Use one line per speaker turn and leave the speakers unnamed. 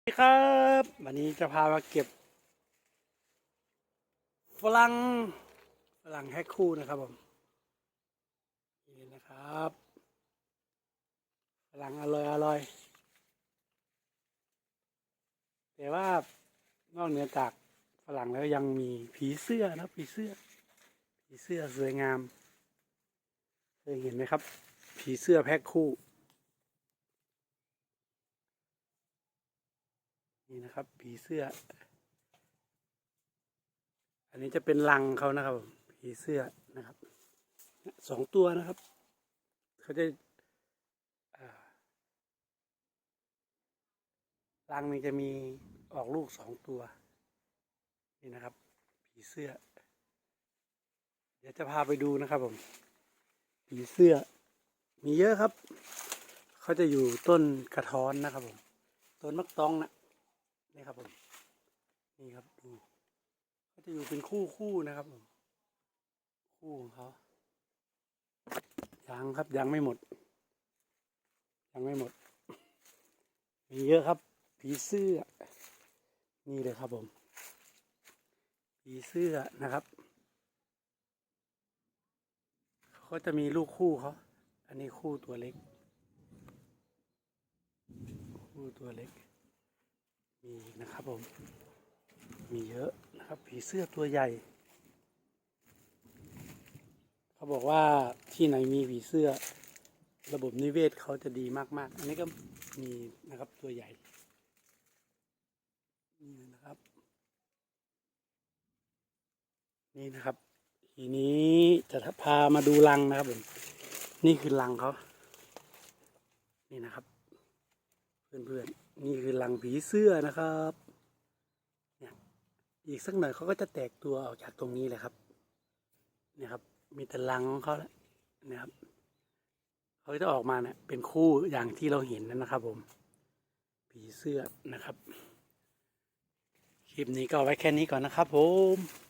สวัสดีครับ วันนี้จะพามาเก็บฝรั่งฝรั่งแฮกคู่นะครับผมนี่นะครับฝรั่งอร่อยอร่อยแต่ว่านอกเหนือจากฝรั่งแล้วยังมีผีเสื้อนะผีเสื้อ ผีเสื้อสวยงามเคยเห็นไหมครับ ผีเสื้อแพ็คคู่ นี่นะครับ ผีเสื้อ อันนี้จะเป็นรังเขานะครับ ผีเสื้อนะครับสองตัวนะครับ เขาจะรังนี้จะมีออกลูกสองตัว นี่นะครับ ผีเสื้อ เดี๋ยวจะพาไปดูนะครับผม ผีเสื้อ มีเยอะครับ เขาจะอยู่ต้นกระท้อนนะครับผม ต้นมักตองนะ นี่ครับผม นี่ครับดูเขาจะอยู่เป็นคู่คู่นะครับผม คู่ของเขายังครับยังไม่หมด ยังไม่หมด มีเยอะครับ ผีเสื้อ นี่เลยครับผม ผีเสื้อนะครับเขาจะมีลูกคู่เขา อันนี้คู่ตัวเล็ก คู่ตัวเล็ก มีนะครับผม มีเยอะนะครับผีเสื้อตัวใหญ่ เขาบอกว่าที่ไหนมีผีเสื้อ ระบบนิเวศเขาจะดีมากๆ อันนี้ก็มีนะครับตัวใหญ่ นี่นะครับ นี่นะครับ ทีนี้จะพามาดูรังนะครับผม นี่คือรังเขา นี่นะครับ เพื่อนๆนี่คือรังผีเสื้อนะครับเนี่ยอีกสักหน่อยเขาก็จะแตกตัวออกจากตรงนี้เลยครับเนี่ยครับ มีแต่รังของเขาแล้วนะครับเขาจะออกมาเนี่ยเป็นคู่อย่างที่เราเห็นนั่นนะครับ ผม ผีเสื้อนะครับคลิปนี้ก็ไว้แค่นี้ก่อนนะครับผม